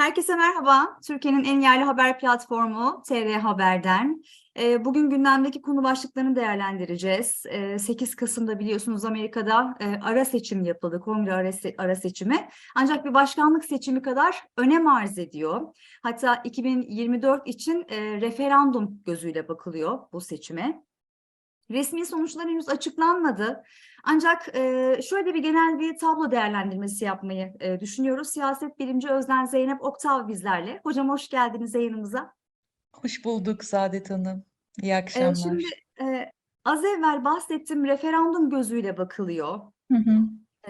Herkese merhaba. Türkiye'nin en yerli haber platformu TR Haber'den. Ee, Bugün gündemdeki konu başlıklarını değerlendireceğiz. Ee, 8 Kasım'da biliyorsunuz Amerika'da e, ara seçim yapıldı, kongre ara, ara seçimi. Ancak bir başkanlık seçimi kadar önem arz ediyor. Hatta 2024 için e, referandum gözüyle bakılıyor bu seçime. Resmi sonuçlar henüz açıklanmadı. Ancak e, şöyle bir genel bir tablo değerlendirmesi yapmayı e, düşünüyoruz. Siyaset bilimci Özden Zeynep Oktav bizlerle. Hocam hoş geldiniz yayınımıza. Hoş bulduk Saadet Hanım. İyi E, akşamlar. şimdi e, az evvel bahsettiğim referandum gözüyle bakılıyor. Hı hı.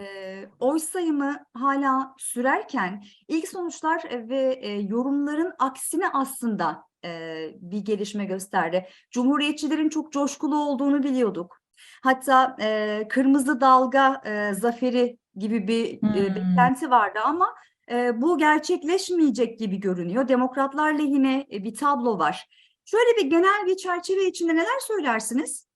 E, oy sayımı hala sürerken ilk sonuçlar e, ve e, yorumların aksine aslında e, bir gelişme gösterdi. Cumhuriyetçilerin çok coşkulu olduğunu biliyorduk. Hatta e, kırmızı dalga e, zaferi gibi bir e, Hmm. beklenti vardı ama e, bu gerçekleşmeyecek gibi görünüyor. Demokratlar lehine e, bir tablo var. Şöyle bir genel bir çerçeve içinde neler söylersiniz?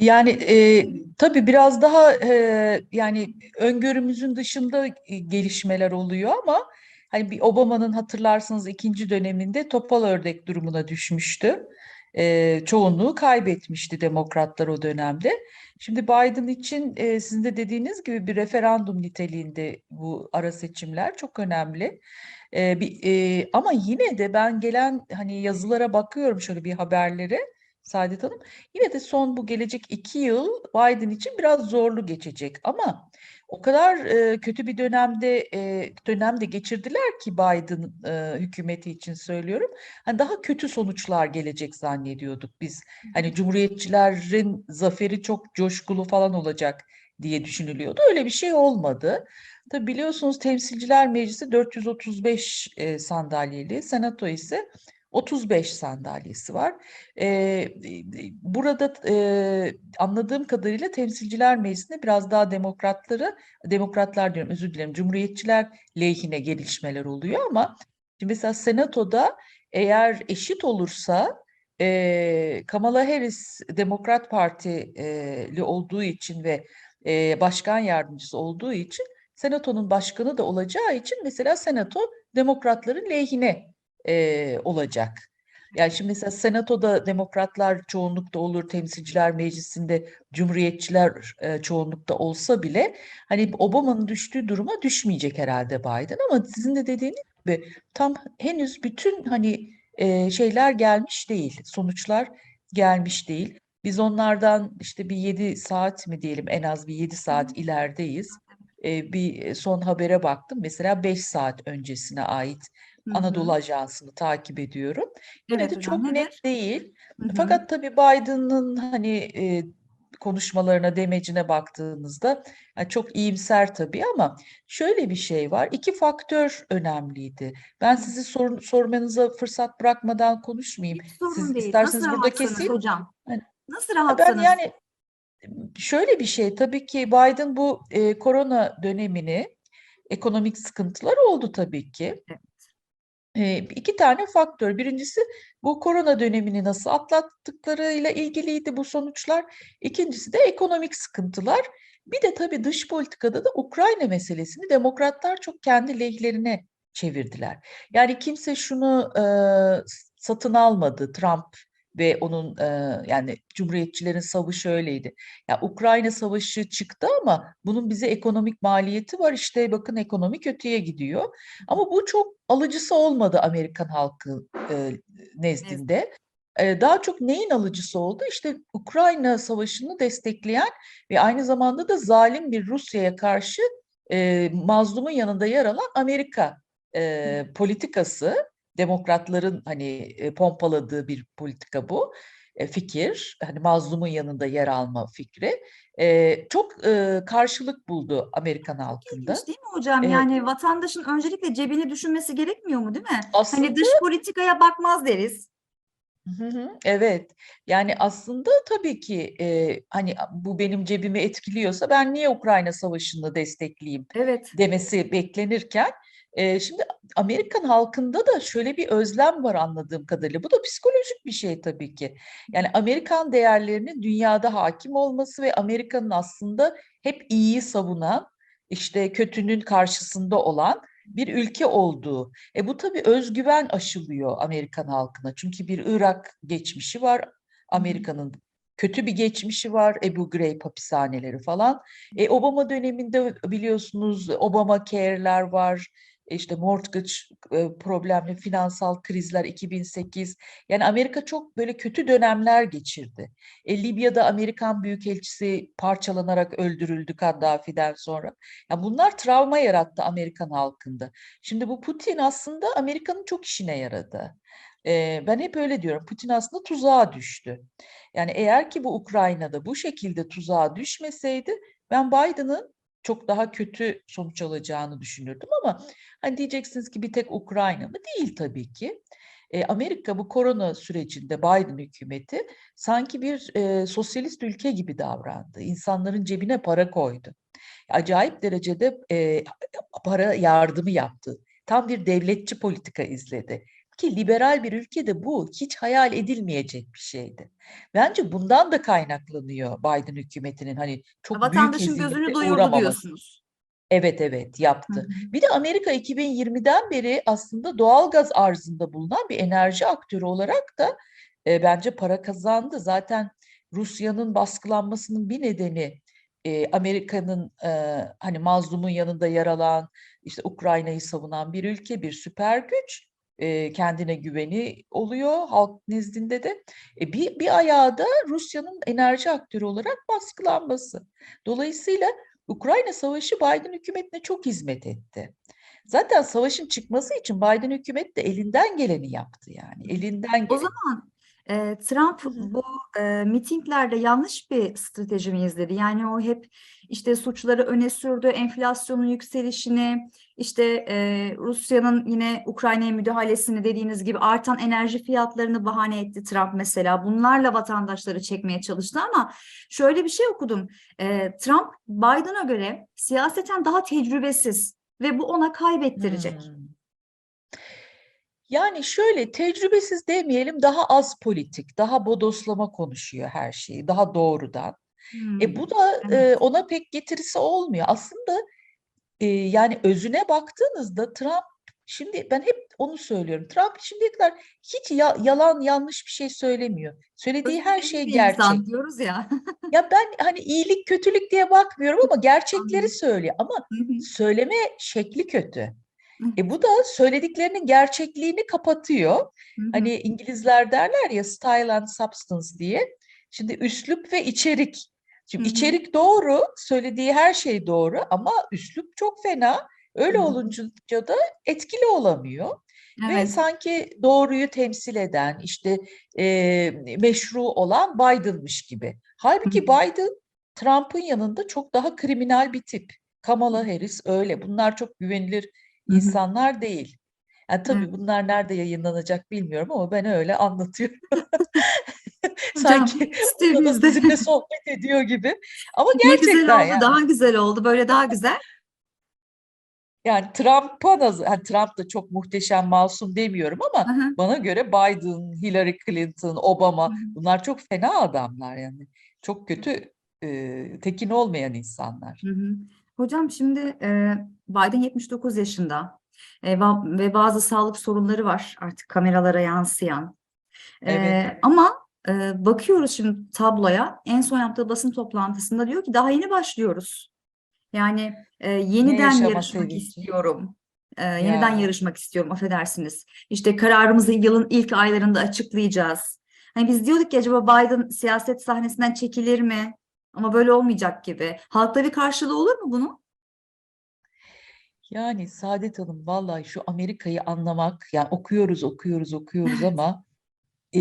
Yani e, tabii biraz daha e, yani öngörümüzün dışında e, gelişmeler oluyor ama hani bir Obama'nın hatırlarsınız ikinci döneminde topal ördek durumuna düşmüştü. E, çoğunluğu kaybetmişti demokratlar o dönemde. Şimdi Biden için e, sizin de dediğiniz gibi bir referandum niteliğinde bu ara seçimler çok önemli. E, bir, e, ama yine de ben gelen hani yazılara bakıyorum şöyle bir haberlere Saadet Hanım. Yine de son bu gelecek iki yıl Biden için biraz zorlu geçecek ama o kadar e, kötü bir dönemde e, dönemde geçirdiler ki Biden e, hükümeti için söylüyorum. Hani daha kötü sonuçlar gelecek zannediyorduk biz. Hani Cumhuriyetçilerin zaferi çok coşkulu falan olacak diye düşünülüyordu. Öyle bir şey olmadı. Tabii biliyorsunuz Temsilciler Meclisi 435 e, sandalyeli, Senato ise 35 sandalyesi var. Ee, burada e, anladığım kadarıyla Temsilciler Meclisi'nde biraz daha demokratları, demokratlar diyorum özür dilerim, Cumhuriyetçiler lehine gelişmeler oluyor ama şimdi mesela Senato'da eğer eşit olursa e, Kamala Harris Demokrat Partili olduğu için ve e, başkan yardımcısı olduğu için Senato'nun başkanı da olacağı için mesela Senato demokratların lehine e, olacak. Yani şimdi mesela Senato'da demokratlar çoğunlukta olur, Temsilciler Meclisi'nde Cumhuriyetçiler e, çoğunlukta olsa bile hani Obama'nın düştüğü duruma düşmeyecek herhalde Biden ama sizin de dediğiniz gibi tam henüz bütün hani e, şeyler gelmiş değil, sonuçlar gelmiş değil. Biz onlardan işte bir 7 saat mi diyelim en az bir 7 saat ilerideyiz. E, bir son habere baktım mesela 5 saat öncesine ait. Anadolu Ajansı'nı takip ediyorum. Yine Evet de hocam, çok nedir? net değil. Hı hı. Fakat tabii Biden'ın hani e, konuşmalarına, demecine baktığınızda yani çok iyimser tabii ama şöyle bir şey var. İki faktör önemliydi. Ben sizi sor, sormanıza fırsat bırakmadan konuşmayayım. Hiç sorun Siz değil. isterseniz Nasıl burada rahatsınız keseyim. hocam? Hani- Nasıl Ha, Ben rahatsınız? yani şöyle bir şey tabii ki Biden bu e, korona dönemini ekonomik sıkıntılar oldu tabii ki. Evet. E, iki tane faktör. Birincisi bu korona dönemini nasıl atlattıklarıyla ilgiliydi bu sonuçlar. İkincisi de ekonomik sıkıntılar. Bir de tabii dış politikada da Ukrayna meselesini demokratlar çok kendi lehlerine çevirdiler. Yani kimse şunu e, satın almadı Trump ve onun e, yani Cumhuriyetçilerin savaşı öyleydi. Ya Ukrayna savaşı çıktı ama bunun bize ekonomik maliyeti var. İşte bakın ekonomi kötüye gidiyor. Ama bu çok alıcısı olmadı Amerikan halkı e, nezdinde. E, daha çok neyin alıcısı oldu? İşte Ukrayna savaşını destekleyen ve aynı zamanda da zalim bir Rusya'ya karşı e, mazlumun yanında yer alan Amerika e, politikası. Demokratların hani e, pompaladığı bir politika bu e, fikir. Hani mazlumun yanında yer alma fikri. E, çok e, karşılık buldu Amerikan halkında. İlginç değil mi hocam? E, Yani vatandaşın öncelikle cebini düşünmesi gerekmiyor mu değil mi? aslında Hani dış politikaya bakmaz deriz. Hı hı, Evet yani aslında tabii ki e, hani bu benim cebimi etkiliyorsa ben niye Ukrayna Savaşı'nı destekleyeyim Evet. demesi beklenirken e, şimdi Amerikan halkında da şöyle bir özlem var anladığım kadarıyla. Bu da psikolojik bir şey tabii ki. Yani Amerikan değerlerinin dünyada hakim olması ve Amerika'nın aslında hep iyiyi savunan, işte kötünün karşısında olan bir ülke olduğu. E bu tabii özgüven aşılıyor Amerikan halkına. Çünkü bir Irak geçmişi var. Amerika'nın kötü bir geçmişi var. Ebu Ghraib hapishaneleri falan. E, Obama döneminde biliyorsunuz Obama Care'ler var. İşte mortgage e, problemli finansal krizler 2008. Yani Amerika çok böyle kötü dönemler geçirdi. E, Libya'da Amerikan Büyükelçisi parçalanarak öldürüldü Kaddafi'den sonra. Yani bunlar travma yarattı Amerikan halkında. Şimdi bu Putin aslında Amerika'nın çok işine yaradı. E, ben hep öyle diyorum. Putin aslında tuzağa düştü. Yani eğer ki bu Ukrayna'da bu şekilde tuzağa düşmeseydi ben Biden'ın çok daha kötü sonuç alacağını düşünürdüm ama hani diyeceksiniz ki bir tek Ukrayna mı? Değil tabii ki. E, Amerika bu korona sürecinde Biden hükümeti sanki bir e, sosyalist ülke gibi davrandı. İnsanların cebine para koydu. Acayip derecede e, para yardımı yaptı. Tam bir devletçi politika izledi. Ki liberal bir ülkede bu hiç hayal edilmeyecek bir şeydi. Bence bundan da kaynaklanıyor Biden hükümetinin hani çok büyük Vatandaşın gözünü hezimete doyurdu diyorsunuz. Evet evet Hı yaptı. hı. Bir de Amerika 2020'den beri aslında doğalgaz arzında bulunan bir enerji aktörü olarak da e, bence para kazandı. Zaten Rusya'nın baskılanmasının bir nedeni e, Amerika'nın e, hani mazlumun yanında yer alan, işte Ukrayna'yı savunan bir ülke, bir süper güç. E, kendine güveni oluyor halk nezdinde de. E, bir, bir ayağı da Rusya'nın enerji aktörü olarak baskılanması. Dolayısıyla Ukrayna Savaşı Biden hükümetine çok hizmet etti. Zaten savaşın çıkması için Biden hükümet de elinden geleni yaptı yani. Elinden O geleni. zaman e, Trump bu e, mitinglerde yanlış bir strateji mi izledi? Yani o hep işte suçları öne sürdü, enflasyonun yükselişini, işte e, Rusya'nın yine Ukrayna'ya müdahalesini dediğiniz gibi artan enerji fiyatlarını bahane etti Trump mesela. Bunlarla vatandaşları çekmeye çalıştı ama şöyle bir şey okudum. E, Trump Biden'a göre siyaseten daha tecrübesiz ve bu ona kaybettirecek. Hmm. Yani şöyle tecrübesiz demeyelim daha az politik, daha bodoslama konuşuyor her şeyi, daha doğrudan. E Hmm, bu da e, ona pek getirisi olmuyor. Aslında e, yani özüne baktığınızda Trump şimdi ben hep onu söylüyorum. Trump şimdiye kadar hiç ya- yalan yanlış bir şey söylemiyor. Söylediği her Özverili şey gerçek. insan diyoruz ya. Ya ben hani iyilik kötülük diye bakmıyorum ama gerçekleri söylüyor. Ama söyleme şekli kötü. E bu da söylediklerinin gerçekliğini kapatıyor. Hı hı. Hani İngilizler derler ya style and substance diye. Şimdi üslup ve içerik. Şimdi Hı hı. içerik doğru, söylediği her şey doğru ama üslup çok fena. Öyle Hı hı. olunca da etkili olamıyor. Ve Evet. sanki doğruyu temsil eden, işte e, meşru olan Biden'mış gibi. Hı Halbuki hı. Biden Trump'ın yanında çok daha kriminal bir tip. Kamala Harris öyle. Bunlar çok güvenilir Hı hı. insanlar değil. Yani tabii bunlar nerede yayınlanacak bilmiyorum ama ben öyle anlatıyorum. Hocam Sanki sitemizde sizinle sohbet ediyor gibi. Ama ne güzel gerçekten oldu, yani. daha güzel oldu. Böyle daha güzel. Yani Trump'a naz- hani Trump da çok muhteşem masum demiyorum Hı ama hı. bana göre Biden, Hillary Clinton, Obama Hı hı. bunlar çok fena adamlar yani. Çok kötü e, tekin olmayan insanlar. Hı hı. Hocam şimdi e, Biden 79 yaşında e, ve bazı sağlık sorunları var artık kameralara yansıyan. E, Evet. ama e, bakıyoruz şimdi tabloya. En son yaptığı basın toplantısında diyor ki daha yeni başlıyoruz. Yani e, yeniden yarışmak istiyorum. E, yeniden Ya. yarışmak istiyorum, affedersiniz. İşte kararımızı yılın ilk aylarında açıklayacağız. Hani biz diyorduk ki acaba Biden siyaset sahnesinden çekilir mi? Ama böyle olmayacak gibi. Halkta bir karşılığı olur mu bunun? Yani Saadet Hanım vallahi şu Amerika'yı anlamak yani okuyoruz okuyoruz okuyoruz ama e,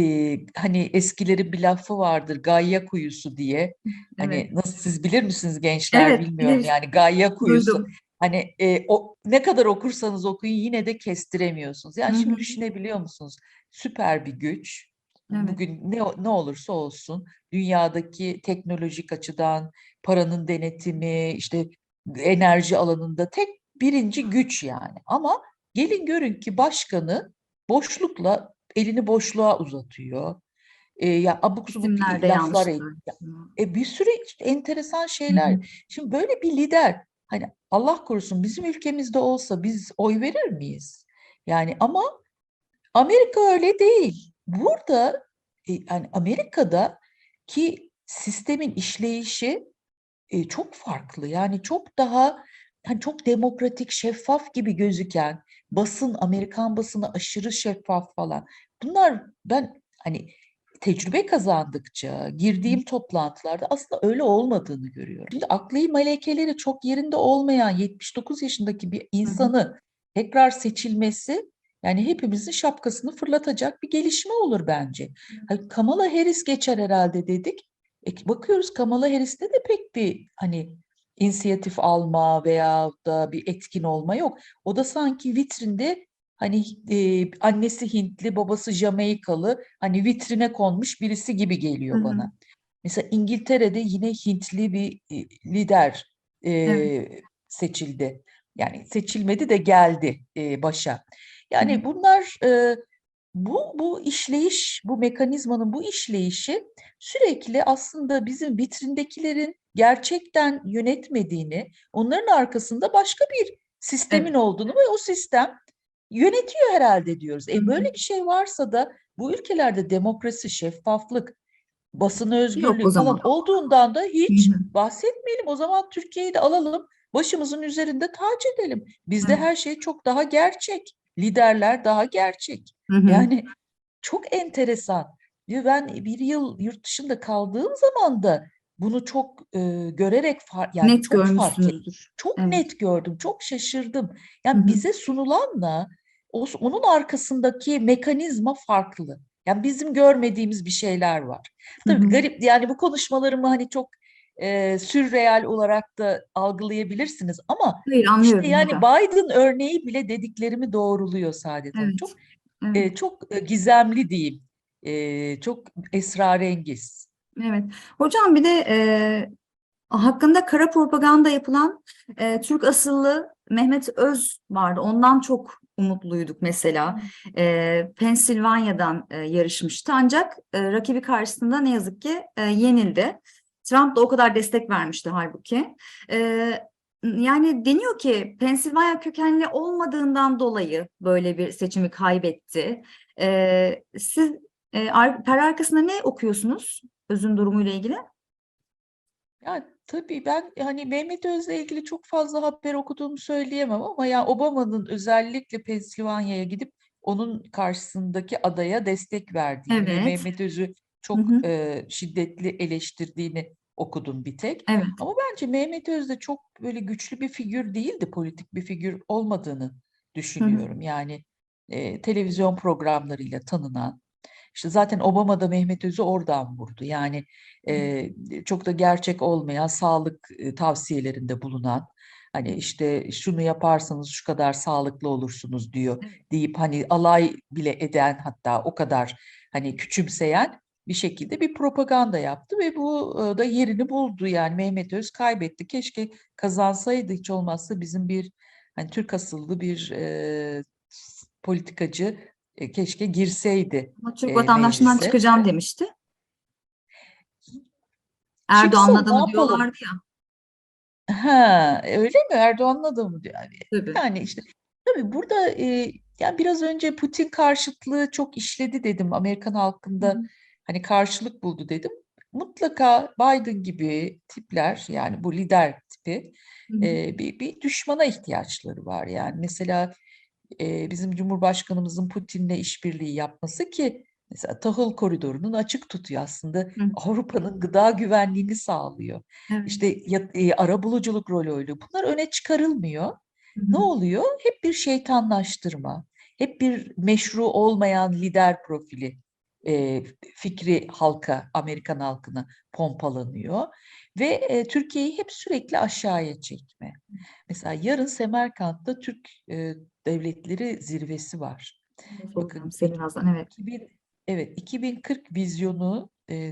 hani eskilerin bir lafı vardır Gayya kuyusu diye. Hani Evet. nasıl siz bilir misiniz gençler Evet, bilmiyorum biliriz. yani Gayya kuyusu. Duydum. Hani e, o ne kadar okursanız okuyun yine de kestiremiyorsunuz. Yani hı. şimdi düşünebiliyor musunuz? Süper bir güç. Evet. Bugün ne ne olursa olsun dünyadaki teknolojik açıdan paranın denetimi, işte enerji alanında tek birinci güç yani. Ama gelin görün ki başkanı boşlukla elini boşluğa uzatıyor. E, ya abuk subuk laflar ediyor. E, bir sürü enteresan Hı hı. şeyler. Şimdi böyle bir lider hani Allah korusun bizim ülkemizde olsa biz oy verir miyiz? Yani ama Amerika öyle değil. Burada e, yani Amerika'da ki sistemin işleyişi e, çok farklı. Yani çok daha hani çok demokratik, şeffaf gibi gözüken basın, Amerikan basını aşırı şeffaf falan. Bunlar ben hani tecrübe kazandıkça girdiğim toplantılarda aslında öyle olmadığını görüyorum. Şimdi akli melekeleri çok yerinde olmayan 79 yaşındaki bir insanı tekrar seçilmesi yani hepimizin şapkasını fırlatacak bir gelişme olur bence. Hani Kamala Harris geçer herhalde dedik. E, bakıyoruz Kamala Harris'te de pek bir hani inisiyatif alma veya da bir etkin olma yok. O da sanki vitrinde hani e, annesi Hintli, babası Jamaikalı hani vitrine konmuş birisi gibi geliyor Hı hı. bana. Mesela İngiltere'de yine Hintli bir e, lider e, Evet. seçildi. Yani seçilmedi de geldi e, başa. Yani bunlar e, bu bu işleyiş, bu mekanizmanın bu işleyişi sürekli aslında bizim vitrindekilerin gerçekten yönetmediğini, onların arkasında başka bir sistemin Evet. olduğunu ve o sistem yönetiyor herhalde diyoruz. E böyle bir şey varsa da bu ülkelerde demokrasi, şeffaflık, basın Yok özgürlüğü zaman. falan olduğundan da hiç bahsetmeyelim. O zaman Türkiye'yi de alalım, başımızın üzerinde tac edelim. Bizde Evet. her şey çok daha gerçek, liderler daha gerçek. Hı hı. Yani çok enteresan. Ve ben bir yıl yurt dışında kaldığım zaman da bunu çok e, görerek far, yani Net çok fark ettim. Çok Evet. net gördüm, çok şaşırdım. Yani hı. bize sunulanla o, onun arkasındaki mekanizma farklı. Yani bizim görmediğimiz bir şeyler var. Tabii hı. garip yani bu konuşmalarımı hani çok e, sürreal olarak da algılayabilirsiniz ama Hayır işte anlıyorum yani hocam. Biden örneği bile dediklerimi doğruluyor Saadet Hanım. Evet. Çok Evet. e, çok gizemli diyeyim. E, çok esrarengiz. Evet. Hocam bir de e, hakkında kara propaganda yapılan e, Türk asıllı Mehmet Öz vardı. Ondan çok umutluyduk mesela. E, Pensilvanya'dan e, yarışmıştı ancak e, rakibi karşısında ne yazık ki e, yenildi. Trump da o kadar destek vermişti halbuki. E, yani deniyor ki Pensilvanya kökenli olmadığından dolayı böyle bir seçimi kaybetti. E, siz e, perde arkasında ne okuyorsunuz Öz'ün durumuyla ilgili? Ya tabii ben hani Mehmet Öz'le ilgili çok fazla haber okuduğumu söyleyemem ama ya Obama'nın özellikle Pensilvanya'ya gidip onun karşısındaki adaya destek verdiğini ve Evet. Mehmet Öz'ü Hı çok hı. e, şiddetli eleştirdiğini okudum bir tek. Evet. Ama bence Mehmet Öz de çok böyle güçlü bir figür değildi, politik bir figür olmadığını Hı hı. düşünüyorum. Yani e, televizyon programlarıyla tanınan, işte zaten Obama da Mehmet Öz'ü oradan vurdu. Yani e, çok da gerçek olmayan sağlık e, tavsiyelerinde bulunan, hani işte şunu yaparsanız şu kadar sağlıklı olursunuz diyor deyip hani alay bile eden hatta o kadar hani küçümseyen bir şekilde bir propaganda yaptı ve bu e, da yerini buldu. Yani Mehmet Öz kaybetti. Keşke kazansaydı hiç olmazsa bizim bir hani Türk asıllı bir e, politikacı e, keşke girseydi Ama Türk e, vatandaşlığından meclise. çıkacağım demişti. Çıksa Erdoğan'la ne da mı yapalım? diyorlardı ya. Ha, öyle mi? Erdoğan'ın adamı diyor. Yani, Tabii. yani işte tabii burada e, yani biraz önce Putin karşıtlığı çok işledi dedim. Amerikan halkında hı. Hani karşılık buldu dedim. Mutlaka Biden gibi tipler yani bu lider tipi e, bir, bir düşmana ihtiyaçları var. Yani mesela e, bizim Cumhurbaşkanımızın Putin'le işbirliği yapması ki mesela tahıl koridorunun açık tutuyor aslında. Avrupa'nın gıda güvenliğini sağlıyor. Evet. İşte ya, e, arabuluculuk rolü oynuyor. Bunlar öne çıkarılmıyor. Hı Ne hı. oluyor? Hep bir şeytanlaştırma, hep bir meşru olmayan lider profili e, fikri halka, Amerikan halkına pompalanıyor ve e, Türkiye'yi hep sürekli aşağıya çekme. Mesela yarın Semerkant'ta Türk e, Devletleri Zirvesi var. Bakın size birazdan. Evet. 2000, evet 2040 vizyonu e,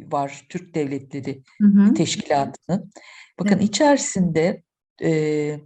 var Türk Devletleri Hı hı. Teşkilatı'nın. Bakın Evet. içerisinde e,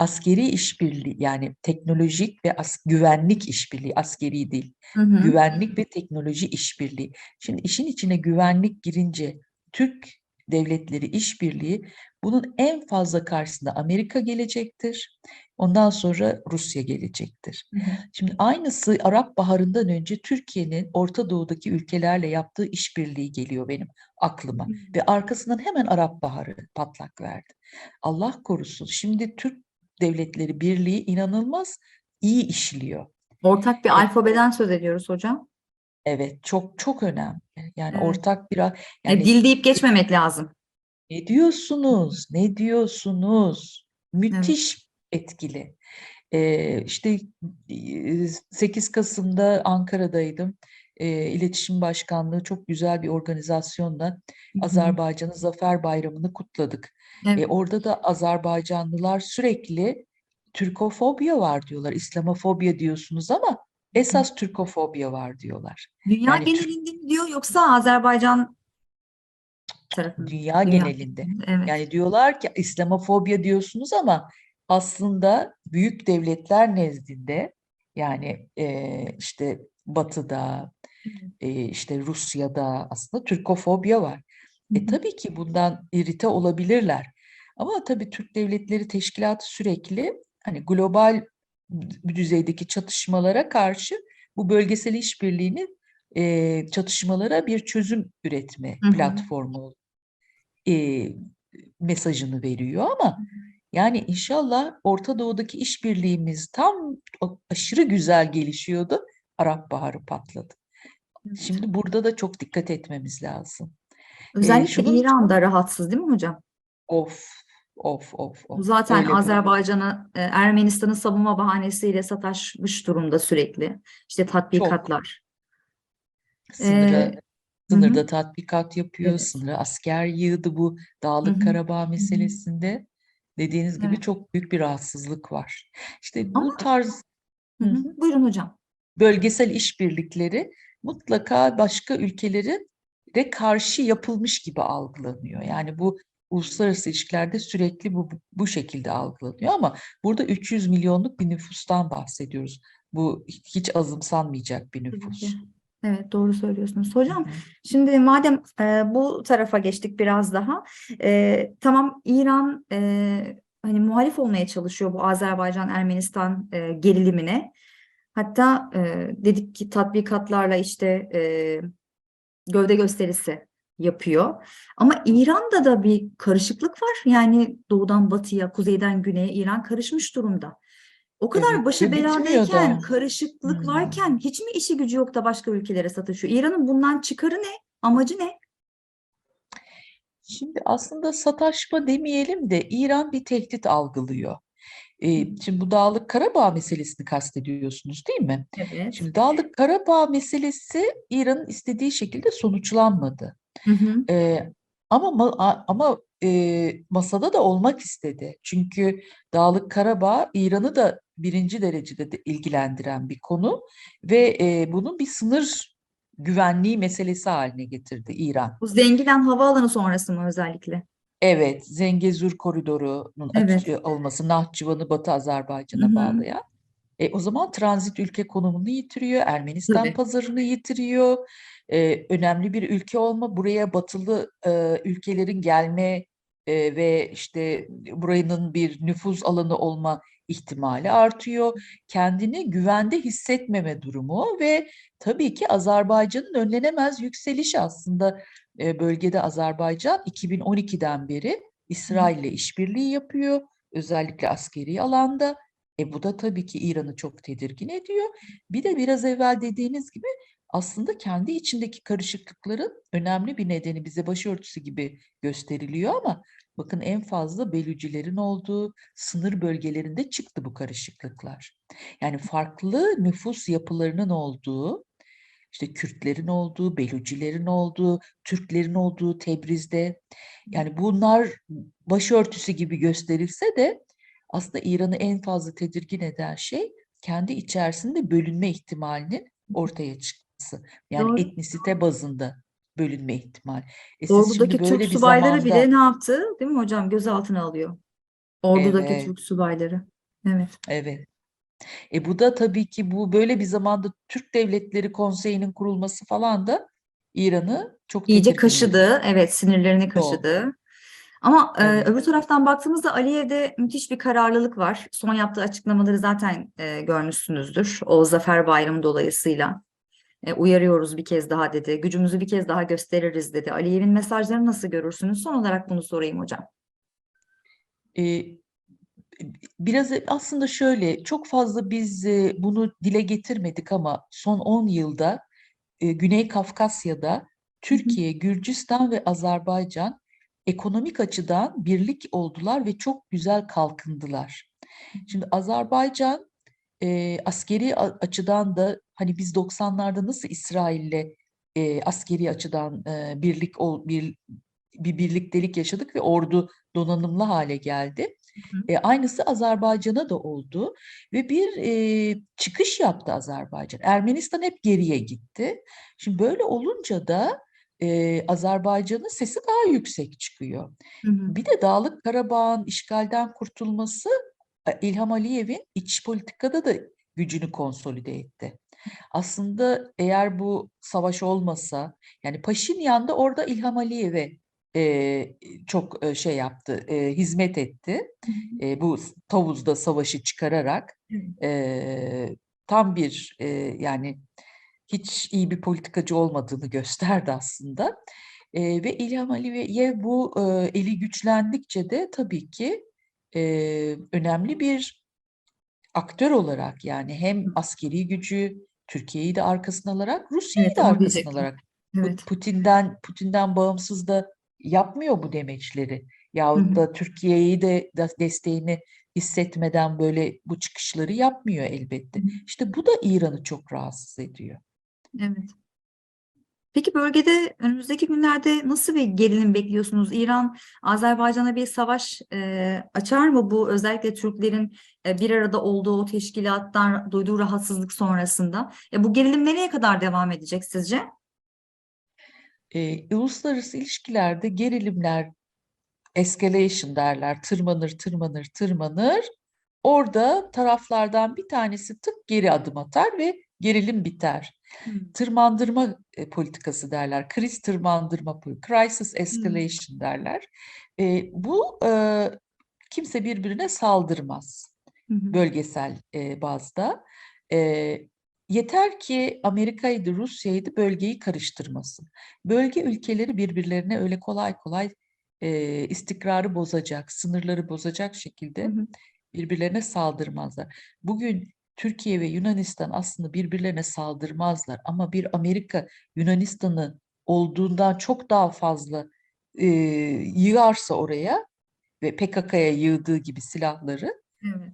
askeri işbirliği yani teknolojik ve as güvenlik işbirliği askeri değil. Hı hı. Güvenlik ve teknoloji işbirliği. Şimdi işin içine güvenlik girince Türk devletleri işbirliği Bunun en fazla karşısında Amerika gelecektir. Ondan sonra Rusya gelecektir. Hı hı. Şimdi aynısı Arap Baharı'ndan önce Türkiye'nin Orta Doğu'daki ülkelerle yaptığı işbirliği geliyor benim aklıma. Hı. Ve arkasından hemen Arap Baharı patlak verdi. Allah korusun. Şimdi Türk devletleri birliği inanılmaz iyi işliyor. Ortak bir alfabeden söz ediyoruz hocam. Evet, çok çok önemli. Yani Evet. ortak bir E, yani dil deyip geçmemek lazım. ne diyorsunuz? Ne diyorsunuz? Müthiş etkili. Ee, işte e, 8 Kasım'da Ankara'daydım. İletişim Başkanlığı çok güzel bir organizasyonla Hı hı. Azerbaycan'ın Zafer Bayramı'nı kutladık. E, Evet. orada da Azerbaycanlılar sürekli Türkofobya var diyorlar. İslamofobya diyorsunuz ama esas Türkofobya var diyorlar. Dünya yani Türk- genelinde mi diyor yoksa Azerbaycan tarafında? Dünya Dünya genelinde. Evet. Yani diyorlar ki İslamofobya diyorsunuz ama aslında büyük devletler nezdinde yani e, işte Batı'da, e, işte Rusya'da aslında Türkofobya var. E tabii ki bundan irite olabilirler. Ama tabii Türk Devletleri Teşkilatı sürekli hani global düzeydeki çatışmalara karşı bu bölgesel işbirliğini e, çatışmalara bir çözüm üretme Hı hı. platformu e, mesajını veriyor ama yani inşallah Orta Doğu'daki işbirliğimiz tam aşırı güzel gelişiyordu. Arap Baharı patladı. Şimdi burada da çok dikkat etmemiz lazım. Özellikle şunun- İran da rahatsız değil mi hocam? Of, of, of, of. zaten Azerbaycan'ı e, Ermenistan'ın savunma bahanesiyle sataşmış durumda sürekli. İşte tatbikatlar. Sınıra, Ee, sınırda tatbikat yapıyor, Evet. sınıra asker yığdı bu Hı Dağlık hı. Karabağ meselesinde. Dediğiniz gibi Evet. çok büyük bir rahatsızlık var. İşte bu Ama- tarz Hı hı. Buyurun hocam. bölgesel işbirlikleri mutlaka başka ülkeleri de karşı yapılmış gibi algılanıyor. Yani bu uluslararası ilişkilerde sürekli bu bu şekilde algılanıyor ama burada 300 milyonluk bir nüfustan bahsediyoruz. Bu hiç azımsanmayacak bir nüfus. Evet doğru söylüyorsunuz. Hocam. Şimdi madem e, bu tarafa geçtik biraz daha, e, tamam İran e, hani muhalif olmaya çalışıyor bu Azerbaycan-Ermenistan e, gerilimine. Hatta e, dedik ki tatbikatlarla işte e, gövde gösterisi yapıyor. Ama İran'da da bir karışıklık var. Yani doğudan batıya, kuzeyden güneye İran karışmış durumda. O kadar Evet, bitmiyor beladayken, da. karışıklık Hmm. varken hiç mi işi gücü yok da başka ülkelere satışıyor? İran'ın bundan çıkarı ne? Amacı ne? Şimdi aslında sataşma demeyelim de İran bir tehdit algılıyor. Şimdi bu Dağlık Karabağ meselesini kastediyorsunuz değil mi? Evet. Şimdi Dağlık Karabağ meselesi İran'ın istediği şekilde sonuçlanmadı. Hı hı. Ee, ama ama e, masada da olmak istedi. Çünkü Dağlık Karabağ İran'ı da birinci derecede de ilgilendiren bir konu ve e, bunun bir sınır güvenliği meselesi haline getirdi İran. Bu Zengilen Havaalanı sonrası mı özellikle? Evet, Zengezur koridorunun Evet. açı- olması Nahçıvan'ı Batı Hı Azerbaycan'a hı. bağlayan. E, o zaman transit ülke konumunu yitiriyor, Ermenistan Tabii. pazarını yitiriyor. E, önemli bir ülke olma, buraya batılı e, ülkelerin gelme e, ve işte buranın bir nüfuz alanı olma ihtimali artıyor. Kendini güvende hissetmeme durumu ve tabii ki Azerbaycan'ın önlenemez yükselişi aslında e, bölgede Azerbaycan 2012'den beri İsrail'le işbirliği yapıyor. Özellikle askeri alanda. E bu da tabii ki İran'ı çok tedirgin ediyor. Bir de biraz evvel dediğiniz gibi aslında kendi içindeki karışıklıkların önemli bir nedeni bize başörtüsü gibi gösteriliyor ama bakın en fazla belücilerin olduğu sınır bölgelerinde çıktı bu karışıklıklar. Yani farklı nüfus yapılarının olduğu, işte Kürtlerin olduğu, Belucilerin olduğu, Türklerin olduğu Tebriz'de yani bunlar başörtüsü gibi gösterilse de aslında İran'ı en fazla tedirgin eden şey kendi içerisinde bölünme ihtimalinin ortaya çıkması. Yani Doğru. etnisite bazında bölünme ihtimali. E siz Ordudaki şimdi Türk böyle bir subayları zamanda bile ne yaptı? Değil mi hocam? Gözaltına alıyor. Ordudaki Evet. Türk subayları. Evet. evet. E bu da tabii ki bu böyle bir zamanda Türk Devletleri Konseyi'nin kurulması falan da İran'ı çok İyice tedirgin kaşıdı. Evet, sinirlerini Çok. kaşıdı. Ama e, Evet. öbür taraftan baktığımızda Aliyev'de müthiş bir kararlılık var. Son yaptığı açıklamaları zaten e, görmüşsünüzdür. O Zafer Bayramı dolayısıyla. E, uyarıyoruz bir kez daha dedi. Gücümüzü bir kez daha gösteririz dedi. Aliyev'in mesajlarını nasıl görürsünüz? Son olarak bunu sorayım hocam. Ee, biraz aslında şöyle çok fazla biz e, bunu dile getirmedik ama son 10 yılda e, Güney Kafkasya'da Türkiye, Gürcistan ve Azerbaycan ekonomik açıdan birlik oldular ve çok güzel kalkındılar. Şimdi Azerbaycan e, askeri açıdan da hani biz 90'larda nasıl İsrail'le e, askeri açıdan e, birlik ol, bir bir birliktelik yaşadık ve ordu donanımlı hale geldi. hı. E, aynısı Azerbaycan'a da oldu ve bir e, çıkış yaptı Azerbaycan. Ermenistan hep geriye gitti. Şimdi böyle olunca da e, Azerbaycan'ın sesi daha yüksek çıkıyor. Hı hı. Bir de Dağlık Karabağ'ın işgalden kurtulması İlham Aliyev'in iç politikada da gücünü konsolide etti. Aslında eğer bu savaş olmasa, yani Paşinyan da orada İlham Aliyev'e e, çok e, şey yaptı, e, hizmet etti. E, bu Tavuz'da savaşı çıkararak e, tam bir e, yani hiç iyi bir politikacı olmadığını gösterdi aslında. E, ve İlham Aliyev bu e, eli güçlendikçe de tabii ki e, önemli bir aktör olarak yani hem askeri gücü Türkiye'yi de arkasına alarak Rusya'yı Evet, da arkasına diyecektim. alarak Evet. Putin'den Putin'den bağımsız da yapmıyor bu demeçleri. Yahut da Türkiye'yi de desteğini hissetmeden böyle bu çıkışları yapmıyor elbette. Hı hı. İşte bu da İran'ı çok rahatsız ediyor. Evet. Peki bölgede önümüzdeki günlerde nasıl bir gerilim bekliyorsunuz? İran, Azerbaycan'a bir savaş e, açar mı bu özellikle Türklerin e, bir arada olduğu o teşkilattan duyduğu rahatsızlık sonrasında? E, bu gerilim nereye kadar devam edecek sizce? Ee, uluslararası ilişkilerde gerilimler escalation derler. Tırmanır, tırmanır, tırmanır. Orada taraflardan bir tanesi tık geri adım atar ve gerilim biter. Hmm. Tırmandırma e, politikası derler. Kriz tırmandırma, crisis Hmm. escalation derler. E, bu e, kimse birbirine saldırmaz hı. bölgesel e, bazda. E, yeter ki Amerika'ydı, Rusya'ydı bölgeyi karıştırmasın. Bölge ülkeleri birbirlerine öyle kolay kolay e, istikrarı bozacak, sınırları bozacak Hı şekilde hı. birbirlerine saldırmazlar. Bugün Türkiye ve Yunanistan aslında birbirlerine saldırmazlar ama bir Amerika Yunanistan'ı olduğundan çok daha fazla e, yığarsa oraya ve PKK'ya yığdığı gibi silahları Evet.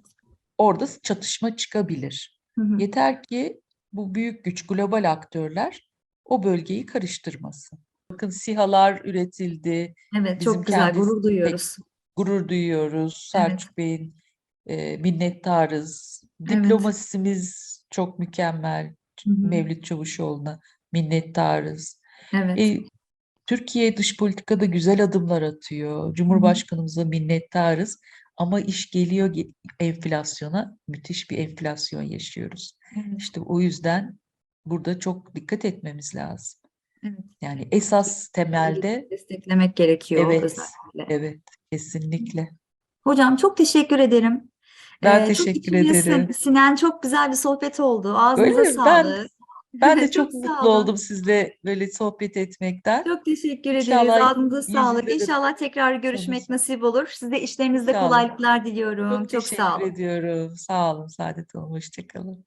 orada çatışma çıkabilir. Hı hı. Yeter ki bu büyük güç global aktörler o bölgeyi karıştırmasın. Bakın SİHA'lar üretildi. Evet, Bizim çok güzel, gurur duyuyoruz. gurur duyuyoruz. Evet. Selçuk Bey'in e, minnettarız. Diplomasimiz çok mükemmel. Hı hı. Mevlüt Çavuşoğlu'na minnettarız. Evet. E, Türkiye dış politikada güzel adımlar atıyor. Cumhurbaşkanımıza minnettarız. Ama iş geliyor ge- enflasyona, müthiş bir enflasyon yaşıyoruz. Evet. İşte o yüzden burada çok dikkat etmemiz lazım. Evet. Yani esas temelde Desteklemek gerekiyor evet, özellikle. evet, kesinlikle. Hocam çok teşekkür ederim. Ben Ee, çok teşekkür içime ederim. sin- sinen çok güzel bir sohbet oldu. Öyle Ağzınıza? Ben sağlık. ben de Çok çok mutlu olun. oldum sizle böyle sohbet etmekten. Çok teşekkür ederiz. İnşallah Ağzınıza sağlık. İnşallah tekrar görüşmek tanış. nasip olur. Size işlerinizde kolaylıklar diliyorum. Çok Çok sağ teşekkür olun. ediyorum. Sağ olun Saadet Hanım. Hoşça kalın.